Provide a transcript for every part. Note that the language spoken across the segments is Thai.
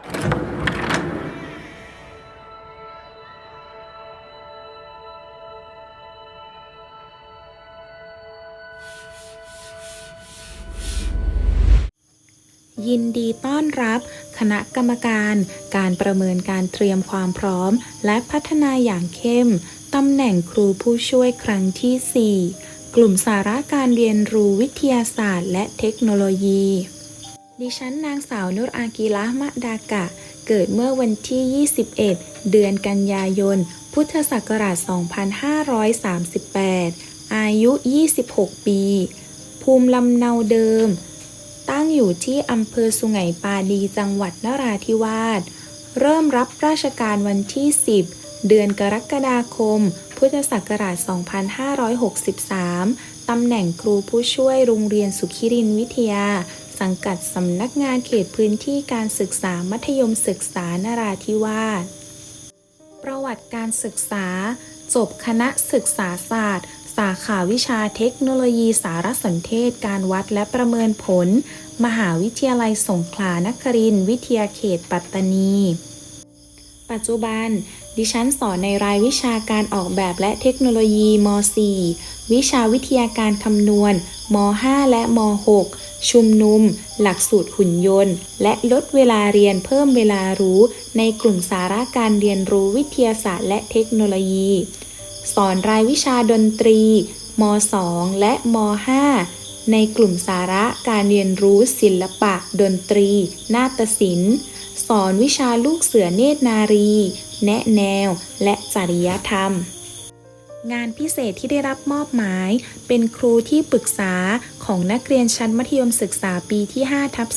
ยินดีต้อนรับคณะกรรมการการประเมินการเตรียมความพร้อม และพัฒนาอย่างเข้ม ตำแหน่งครูผู้ช่วยครั้งที่ 4 กลุ่มสาระการเรียนรู้วิทยาศาสตร์และเทคโนโลยี ดิฉันนางสาวนุรอากีละมะดากะ เกิดเมื่อวันที่ 21 เดือนกันยายน พุทธศักราช 2538 อายุ 26 ปี ภูมิลำเนาเดิม ตั้งอยู่ที่อำเภอสุไหงปาดีจังหวัดนราธิวาส เริ่มรับราชการวันที่ 10 เดือนกรกฎาคม พุทธศักราช 2563 ตำแหน่งครูผู้ช่วยโรงเรียนสุขิรินวิทยา สังกัดสำนักงานเขตพื้นที่การศึกษามัธยมศึกษานราธิวาส ประวัติการศึกษา จบคณะศึกษาศาสตร์ สาขาวิชาเทคโนโลยีสารสนเทศการวัดและประเมินผล มหาวิทยาลัยสงขลานครินทร์วิทยาเขตปัตตานี ปัจจุบัน ดิฉันสอนในรายวิชาการออกแบบและเทคโนโลยีม .4 วิชาวิทยาการคำนวณม .5 และม .6 ชุมนุม หลักสูตรหุ่นยนต์ และลดเวลาเรียนเพิ่มเวลารู้ ในกลุ่มสาระการเรียนรู้วิทยาศาสตร์และเทคโนโลยี สอนรายวิชาดนตรีม .2 และม .5 ในกลุ่มสาระการเรียนรู้ศิลปะ ดนตรี นาฏศิลป์ สอนวิชาลูกเสือเนตรนารี แนะแนว และจริยธรรม งานพิเศษที่ได้รับมอบหมาย เป็นครูที่ปรึกษาของนักเรียนชั้นมัธยมศึกษาปีที่5ทับ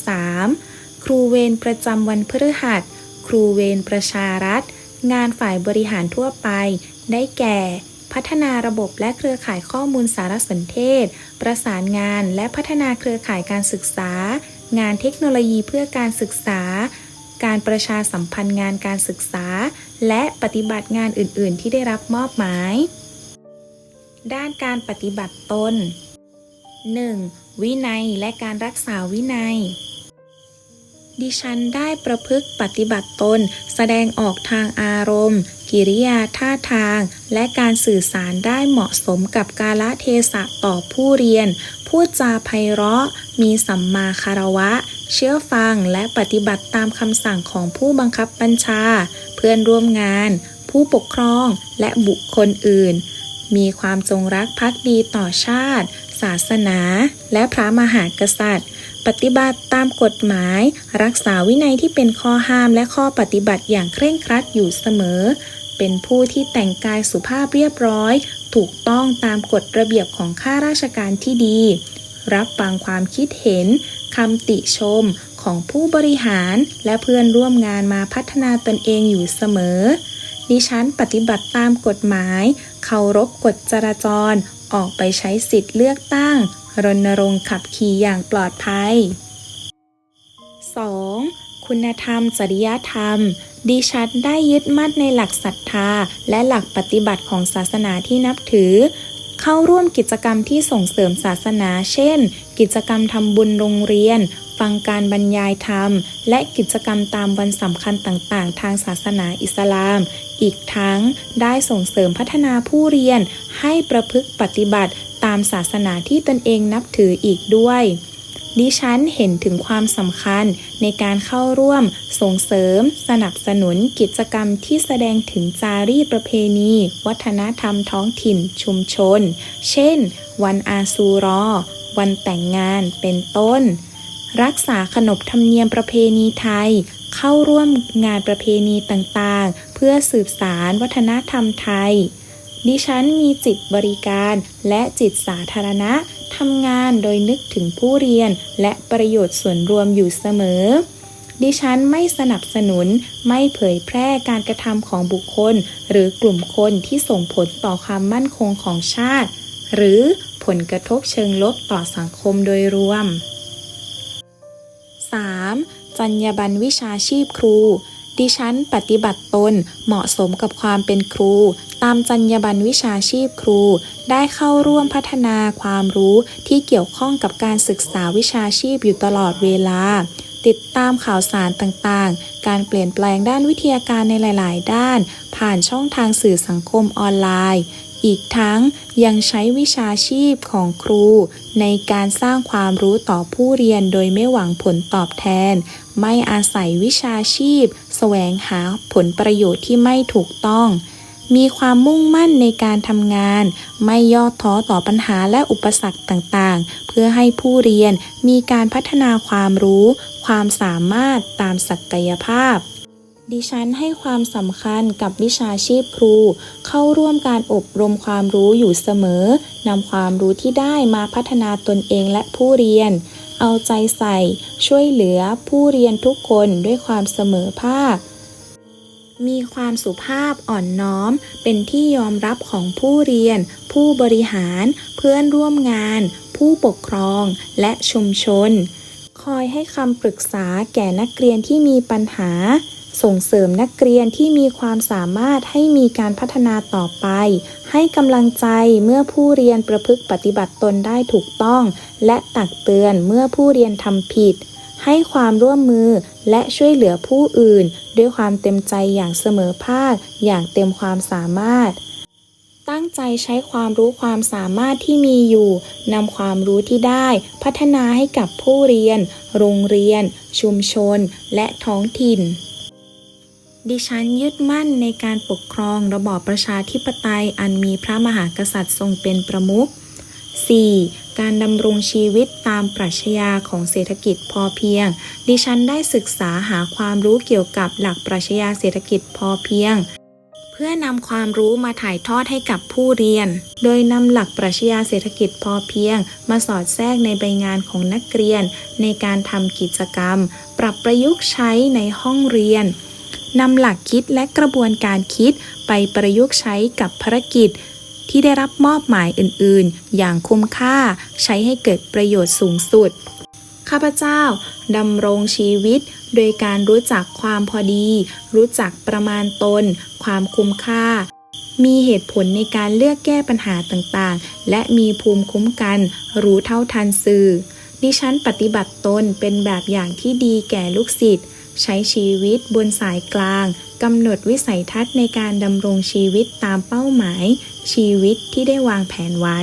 3ครูเวรประจำวันพฤหัส ครูเวรประชารัฐ งานฝ่ายบริหารทั่วไป ได้แก่ พัฒนาระบบและเครือข่ายข้อมูลสารสนเทศ ประสานงานและพัฒนาเครือข่ายการศึกษา งานเทคโนโลยีเพื่อการศึกษา การประชาสัมพันธ์งานการศึกษา และปฏิบัติงานอื่น ๆ ที่ได้รับมอบหมาย ด้านการปฏิบัติตน 1. วินัยและการรักษาวินัย ดิฉันได้ประพฤติปฏิบัติตน แสดงออกทางอารมณ์ กิริยาท่าทาง และการสื่อสารได้เหมาะสมกับกาลเทศะต่อผู้เรียน พูดจาไพเราะ มีสัมมาคารวะ เชื่อฟังและปฏิบัติตามคำสั่งของผู้บังคับบัญชา เพื่อนร่วมงาน ผู้ปกครองและบุคคลอื่น มีความจงรักภักดีต่อชาติ ศาสนา และพระมหากษัตริย์ ปฏิบัติตามกฎหมาย รักษาวินัยที่เป็นข้อห้ามและข้อปฏิบัติอย่างเคร่งครัดอยู่เสมอ เป็นผู้ที่แต่งกายสุภาพเรียบร้อย ถูกต้องตามกฎระเบียบของข้าราชการที่ดี รับฟังความคิดเห็นคำติชมของผู้บริหารและเพื่อนร่วมงานมาพัฒนาตนเองอยู่เสมอ ดิฉันปฏิบัติตามกฎหมาย เคารพกฎจราจร ออกไปใช้สิทธิ์เลือกตั้ง รณรงค์ขับขี่อย่างปลอดภัย 2. คุณธรรม จริยธรรม ดิฉันได้ยึดมั่นในหลักศรัทธา และหลักปฏิบัติของศาสนาที่นับถือ เข้าร่วมกิจกรรมที่ส่งเสริมศาสนา เช่น กิจกรรมทำบุญโรงเรียน ฟังการบรรยายธรรม และกิจกรรมตามวันสำคัญต่าง ๆ ทางศาสนาอิสลาม อีกทั้งได้ส่งเสริมพัฒนาผู้เรียนให้ประพฤติปฏิบัติตามศาสนาที่ตนเองนับถืออีกด้วย ดิฉันเห็นถึงความสำคัญในการเข้าร่วม ส่งเสริม สนับสนุนกิจกรรมที่แสดงถึงจารีตประเพณี วัฒนธรรมท้องถิ่นชุมชน เช่น วันอาซูรอ วันแต่งงานเป็นต้น รักษาขนบธรรมเนียมประเพณีไทย เข้าร่วมงานประเพณีต่างๆ เพื่อสืบสารวัฒนธรรมไทยดิฉันมีจิตบริการและจิตสาธารณะ ทำงานโดยนึกถึงผู้เรียนและประโยชน์ส่วนรวมอยู่เสมอ ดิฉันไม่สนับสนุนไม่เผยแพร่การกระทำของบุคคล หรือกลุ่มคนที่ส่งผลต่อความมั่นคงของชาติ หรือผลกระทบเชิงลบต่อสังคมโดยรวม 3. จรรยาบรรณวิชาชีพครู ดิฉันปฏิบัติตนเหมาะสมกับความเป็นครู ตามจรรยาบรรณวิชาชีพครู ได้เข้าร่วมพัฒนาความรู้ที่เกี่ยวข้องกับการศึกษาวิชาชีพอยู่ตลอดเวลา ติดตามข่าวสารต่างๆ การเปลี่ยนแปลงด้านวิทยาการในหลาย ๆ ด้าน ผ่านช่องทางสื่อสังคมออนไลน์ อีกทั้งยังใช้วิชาชีพของครู ในการสร้างความรู้ต่อผู้เรียนโดยไม่หวังผลตอบแทน ไม่อาศัยวิชาชีพ สวงหาผลประโยชน์ที่ไม่ถูกต้อง มีความมุ่งมั่นในการทำงาน ไม่ย่อท้อต่อปัญหาและอุปสรรคต่างๆ เพื่อให้ผู้เรียนมีการพัฒนาความรู้ ความสามารถตามศักยภาพ ดิฉันให้ความสำคัญกับวิชาชีพครู เข้าร่วมการอบรมความรู้อยู่เสมอนำความรู้ที่ได้มาพัฒนาตนเองและผู้เรียน เอาใจใส่ ช่วยเหลือผู้เรียนทุกคนด้วยความเสมอภาค มีความสุภาพอ่อนน้อม เป็นที่ยอมรับของผู้เรียน ผู้บริหาร เพื่อนร่วมงาน ผู้ปกครอง และชุมชน คอยให้คำปรึกษาแก่นักเรียนที่มีปัญหา ส่งเสริมนักเรียนที่มีความสามารถให้มีการพัฒนาต่อไป ให้กำลังใจเมื่อผู้เรียนประพฤติปฏิบัติตนได้ถูกต้อง และตักเตือนเมื่อผู้เรียนทำผิด ให้ความร่วมมือและช่วยเหลือผู้อื่น ด้วยความเต็มใจอย่างเสมอภาค อย่างเต็มความสามารถ ตั้งใจใช้ความรู้ความสามารถที่มีอยู่นำความรู้ที่ได้ พัฒนาให้กับผู้เรียน โรงเรียน ชุมชน และท้องถิ่น ดิฉันยึดมั่นในการปกครองระบอบประชาธิปไตยอันมีพระมหากษัตริย์ทรงเป็นประมุข 4. การดำรงชีวิตตามปรัชญาของเศรษฐกิจพอเพียง ดิฉันได้ศึกษาหาความรู้เกี่ยวกับหลักปรัชญาเศรษฐกิจพอเพียง เพื่อนำความรู้มาถ่ายทอดให้กับผู้เรียน โดยนำหลักปรัชญาเศรษฐกิจพอเพียง มาสอดแทรกในใบงานของนักเรียน ในการทำกิจกรรม ปรับประยุกต์ใช้ในห้องเรียน นำหลักคิดและกระบวนการคิดไปประยุกต์ใช้กับภารกิจ ที่ได้รับมอบหมายอื่น ๆ อย่างคุ้มค่าใช้ให้เกิดประโยชน์สูงสุด ข้าพเจ้าดำรงชีวิต โดยการรู้จักความพอดี รู้จักประมาณตน ความคุ้มค่า มีเหตุผลในการเลือกแก้ปัญหาต่างๆ และมีภูมิคุ้มกัน รู้เท่าทันสื่อดิฉันปฏิบัติตนเป็นแบบอย่างที่ดีแก่ลูกศิษย์ ใช้ชีวิตบนสายกลางกำหนดวิสัยทัศน์ในการดำรงชีวิตตามเป้าหมาย ชีวิตที่ได้วางแผนไว้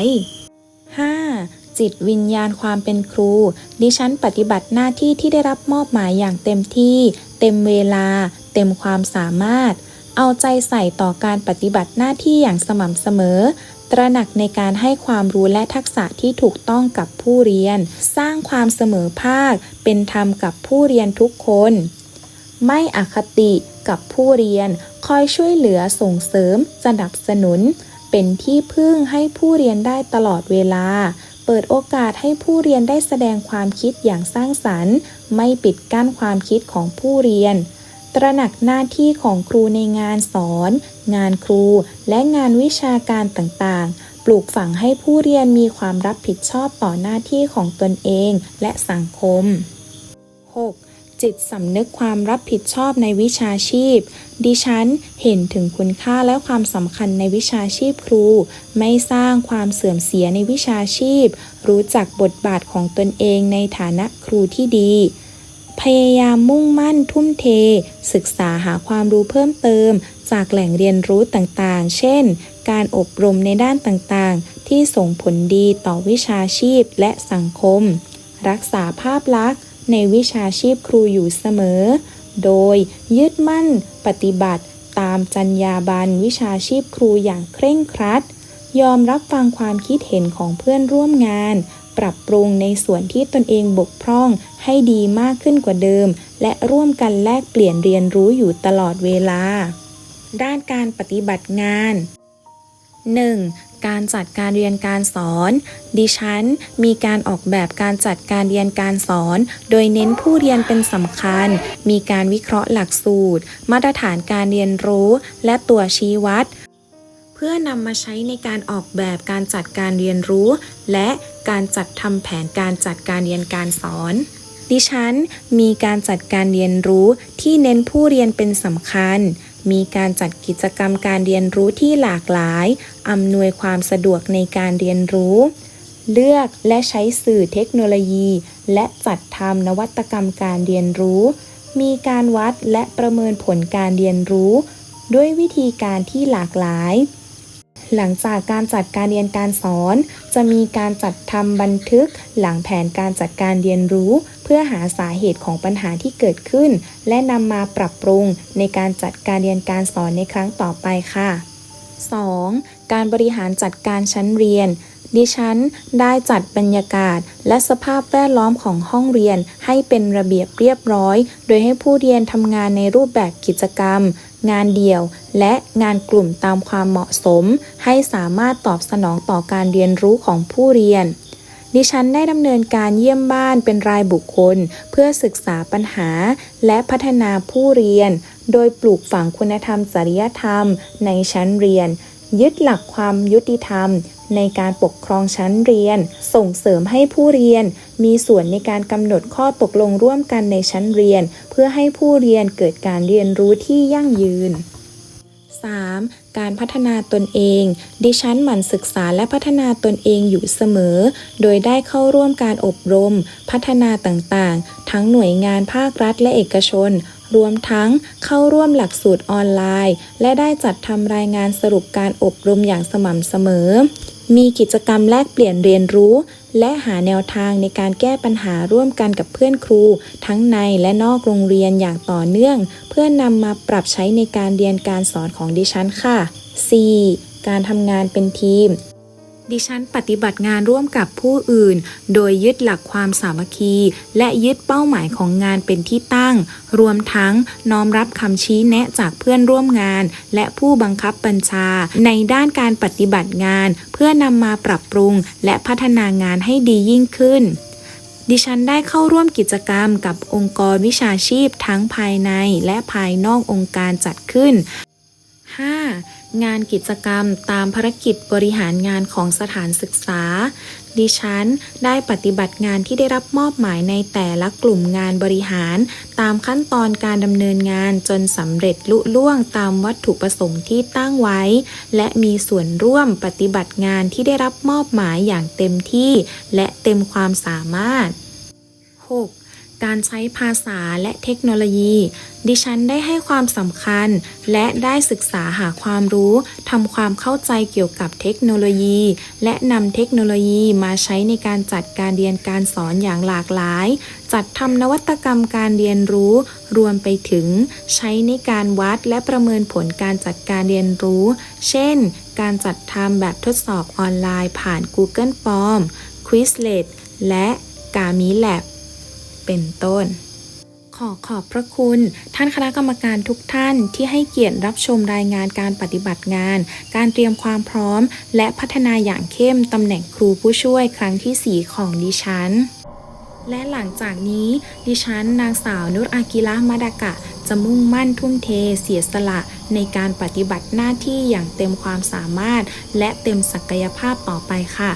5. จิตวิญญาณความเป็นครู ดิฉันปฏิบัติหน้าที่ที่ได้รับมอบหมายอย่างเต็มที่ เต็มเวลา เต็มความสามารถ เอาใจใส่ต่อการปฏิบัติหน้าที่อย่างสม่ำเสมอ ตระหนักในการให้ความรู้และทักษะที่ถูกต้องกับผู้เรียน สร้างความเสมอภาค เป็นธรรมกับผู้เรียนทุกคน ไม่อคติกับผู้เรียน คอยช่วยเหลือส่งเสริม สนับสนุน เป็นที่พึ่งให้ผู้เรียนได้ตลอดเวลา เปิดโอกาสให้ผู้เรียนได้แสดงความคิดอย่างสร้างสรรค์ ไม่ปิดกั้นความคิดของผู้เรียน ตระหนักหน้าที่ของครูในงานสอน งานครู และงานวิชาการต่างๆปลูกฝังให้ผู้เรียนมีความรับผิดชอบต่อหน้าที่ของตนเองและสังคม 6. จิตสำนึกความรับผิดชอบในวิชาชีพ ดิฉันเห็นถึงคุณค่าและความสำคัญในวิชาชีพครู ไม่สร้างความเสื่อมเสียในวิชาชีพ รู้จักบทบาทของตนเองในฐานะครูที่ดี พยายามมุ่งมั่นทุ่มเท ศึกษาหาความรู้เพิ่มเติม จากแหล่งเรียนรู้ต่างๆ เช่น การอบรมในด้านต่างๆ ที่ส่งผลดีต่อวิชาชีพและสังคม รักษาภาพลักษณ์ ในวิชาชีพครูอยู่เสมอ โดยยึดมั่นปฏิบัติตามจรรยาบรรณวิชาชีพครูอย่างเคร่งครัด ยอมรับฟังความคิดเห็นของเพื่อนร่วมงาน ปรับปรุงในส่วนที่ตนเองบกพร่องให้ดีมากขึ้นกว่าเดิม และร่วมกันแลกเปลี่ยนเรียนรู้อยู่ตลอดเวลา ด้านการปฏิบัติงาน 1. การจัดการเรียนการสอน ดิฉัน มีการออกแบบการจัดการเรียนการสอน โดยเน้นผู้เรียนเป็นสำคัญ มีการวิเคราะห์หลักสูตร มาตรฐานการเรียนรู้และตัวชี้วัด เพื่อนำมาใช้ในการออกแบบการจัดการเรียนรู้ และการจัดทำแผนการจัดการเรียนการสอนดิฉัน มีการจัดการเรียนรู้ที่เน้นผู้เรียนเป็นสำคัญ มีการจัดกิจกรรมการเรียนรู้ที่หลากหลาย อำนวยความสะดวกในการเรียนรู้ เลือกและใช้สื่อเทคโนโลยี และจัดทำนวัตกรรมการเรียนรู้ มีการวัดและประเมินผลการเรียนรู้ ด้วยวิธีการที่หลากหลาย หลังจากการจัดการเรียนการสอน จะมีการจัดทำบันทึก หลังแผนการจัดการเรียนรู้ เพื่อหาสาเหตุของปัญหาที่เกิดขึ้น และนำมาปรับปรุงในการจัดการเรียนการสอนในครั้งต่อไปค่ะ 2. การบริหารจัดการชั้นเรียนดิฉันได้จัดบรรยากาศและสภาพแวดล้อมของห้องเรียนให้เป็นระเบียบเรียบร้อย โดยให้ผู้เรียนทำงานในรูปแบบกิจกรรม งานเดี่ยว และงานกลุ่มตามความเหมาะสม ให้สามารถตอบสนองต่อการเรียนรู้ของผู้เรียน ดิฉันได้ดำเนินการเยี่ยมบ้านเป็นรายบุคคล เพื่อศึกษาปัญหา และพัฒนาผู้เรียน โดยปลูกฝังคุณธรรมจริยธรรม ในชั้นเรียน ยึดหลักความยุติธรรม ในการปกครองชั้นเรียน ส่งเสริมให้ผู้เรียน มีส่วนในการกำหนดข้อตกลงร่วมกันในชั้นเรียน เพื่อให้ผู้เรียนเกิดการเรียนรู้ที่ยั่งยืน 3. การพัฒนาตนเอง ดิฉันหมั่นศึกษาและพัฒนาตนเองอยู่เสมอ โดยได้เข้าร่วมการอบรม พัฒนาต่างๆ ทั้งหน่วยงานภาครัฐและเอกชน รวมทั้งเข้าร่วมหลักสูตรออนไลน์ และได้จัดทำรายงานสรุปการอบรมอย่างสม่ำเสมอ มีกิจกรรมแลกเปลี่ยนเรียนรู้ และหาแนวทางในการแก้ปัญหาร่วมกันกับเพื่อนครู ทั้งในและนอกโรงเรียนอย่างต่อเนื่อง เพื่อนำมาปรับใช้ในการเรียนการสอนของดิฉันค่ะ 4. การทำงานเป็นทีม ดิฉันปฏิบัติงานร่วมกับผู้อื่น โดยยึดหลักความสามัคคี และยึดเป้าหมายของงานเป็นที่ตั้ง รวมทั้งน้อมรับคำชี้แนะจากเพื่อนร่วมงาน และผู้บังคับบัญชา ในด้านการปฏิบัติงาน เพื่อนำมาปรับปรุง และพัฒนางานให้ดียิ่งขึ้นดิฉันได้เข้าร่วมกิจกรรมกับองค์กรวิชาชีพทั้งภายในและภายนอกองค์การจัดขึ้น 5. งานกิจกรรมตามภารกิจบริหารงานของสถานศึกษา ดิฉันได้ปฏิบัติงานที่ได้รับมอบหมายในแต่ละกลุ่มงานบริหาร ตามขั้นตอนการดำเนินงานจนสำเร็จลุล่วงตามวัตถุประสงค์ที่ตั้งไว้ และมีส่วนร่วมปฏิบัติงานที่ได้รับมอบหมายอย่างเต็มที่ และเต็มความสามารถ 6. การใช้ภาษาและเทคโนโลยี ดิฉันได้ให้ความสำคัญ และได้ศึกษาหาความรู้ทำความเข้าใจเกี่ยวกับเทคโนโลยี และนำเทคโนโลยีมาใช้ในการจัดการเรียนการสอนอย่างหลากหลาย จัดทำนวัตกรรมการเรียนรู้ รวมไปถึง ใช้ในการวัดและประเมินผลการจัดการเรียนรู้ เช่น การจัดทำแบบทดสอบออนไลน์ผ่าน Google Form Quizlet และ Gami Lab เป็นต้น ขอขอบพระคุณ ท่านคณะกรรมการทุกท่านที่ให้เกียรติรับชมรายงานการปฏิบัติงาน การเตรียมความพร้อม และพัฒนาอย่างเข้มตำแหน่งครูผู้ช่วยครั้งที่ 4 ของดิฉันและหลังจากนี้ดิฉันนางสาวนุชอากิระมาดากะ จะมุ่งมั่นทุ่มเทเสียสละ ในการปฏิบัติหน้าที่อย่างเต็มความสามารถ และเต็มศักยภาพต่อไปค่ะ